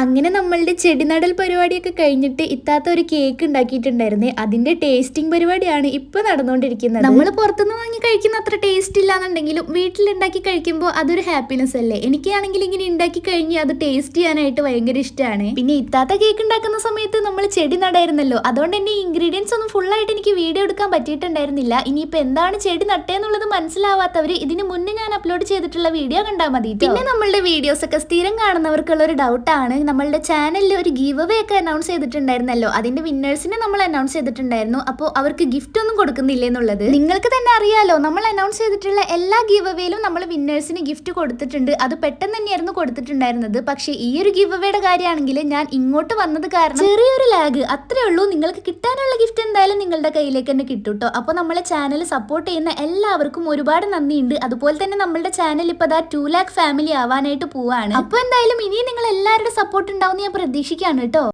അങ്ങനെ നമ്മളുടെ ചെടി നടൽ പരിപാടിയൊക്കെ കഴിഞ്ഞിട്ട് ഇത്താത്ത ഒരു കേക്ക് ഉണ്ടാക്കിയിട്ടുണ്ടായിരുന്നേ. അതിന്റെ ടേസ്റ്റിംഗ് പരിപാടിയാണ് ഇപ്പൊ നടന്നുകൊണ്ടിരിക്കുന്നത്. നമ്മൾ പുറത്തുനിന്ന് വാങ്ങി കഴിക്കുന്ന അത്ര ടേസ്റ്റ് ഇല്ലാന്നുണ്ടെങ്കിലും വീട്ടിലുണ്ടാക്കി കഴിക്കുമ്പോൾ അതൊരു ഹാപ്പിനെസ് അല്ലേ? എനിക്കാണെങ്കിൽ ഇങ്ങനെ ഉണ്ടാക്കി കഴിഞ്ഞ് അത് ടേസ്റ്റ് ചെയ്യാനായിട്ട് ഭയങ്കര ഇഷ്ടമാണ് പിന്നെ ഇത്താത്ത കേക്ക് ഉണ്ടാക്കുന്ന സമയത്ത് നമ്മൾ ചെടി നടായിരുന്നല്ലോ. അതുകൊണ്ട് തന്നെ ഇൻഗ്രീഡിയൻസ് ഒന്നും ഫുൾ ആയിട്ട് എനിക്ക് വീഡിയോ എടുക്കാൻ പറ്റിയിട്ടുണ്ടായിരുന്നില്ല. ഇനിയിപ്പോ എന്താണ് ചെടി നട്ടേന്നുള്ളത് മനസ്സിലാവാത്തവർ ഇതിന് മുന്നേ ഞാൻ അപ്ലോഡ് ചെയ്തിട്ടുള്ള വീഡിയോ കണ്ടാൽ മതി പിന്നെ നമ്മളുടെ വീഡിയോസ് ഒക്കെ സ്ഥിരം കാണുന്നവർക്കുള്ള ഒരു ഡൗട്ടാണ് നമ്മളുടെ ചാനലിൽ ഒരു ഗീവ് അവേ ഒക്കെ അനൗൺസ് ചെയ്തിട്ടുണ്ടായിരുന്നല്ലോ. അതിന്റെ വിന്നേഴ്സിനെ നമ്മൾ അനൗൺസ് ചെയ്തിട്ടുണ്ടായിരുന്നു. അപ്പോൾ അവർക്ക് ഗിഫ്റ്റ് ഒന്നും കൊടുക്കുന്നില്ല എന്നുള്ളത് നിങ്ങൾക്ക് തന്നെ അറിയാലോ. നമ്മൾ അനൗൺസ് ചെയ്തിട്ടുള്ള എല്ലാ ഗീവ് അവേയിലും നമ്മൾ വിന്നേഴ്സിന് ഗിഫ്റ്റ് കൊടുത്തിട്ടുണ്ട്. അത് പെട്ടെന്ന് തന്നെയായിരുന്നു കൊടുത്തിട്ടുണ്ടായിരുന്നത്. പക്ഷേ ഈ ഒരു ഗീവ് അവയുടെ കാര്യമാണെങ്കിൽ ഞാൻ ഇങ്ങോട്ട് വന്നത് കാരണം ചെറിയൊരു ലാഗ് അത്രേ ഉള്ളൂ. നിങ്ങൾക്ക് കിട്ടാനുള്ള ഗിഫ്റ്റ് എന്തായാലും നിങ്ങളുടെ കയ്യിലേക്ക് തന്നെ കിട്ടും കേട്ടോ അപ്പോൾ നമ്മളെ ചാനൽ സപ്പോർട്ട് ചെയ്യുന്ന എല്ലാവർക്കും ഒരുപാട് നന്ദിയുണ്ട്. അതുപോലെ തന്നെ നമ്മളുടെ ചാനൽ ഇപ്പോൾ ദാ ടു ലാക്ക് ഫാമിലി ആവാനായിട്ട് പോവാണ്. അപ്പോൾ എന്തായാലും ഇനി നിങ്ങൾ എല്ലാവരുടെ സപ്പോർട്ട് ഉണ്ടാവും ഞാൻ പ്രതീക്ഷിക്കുകയാണ് കേട്ടോ.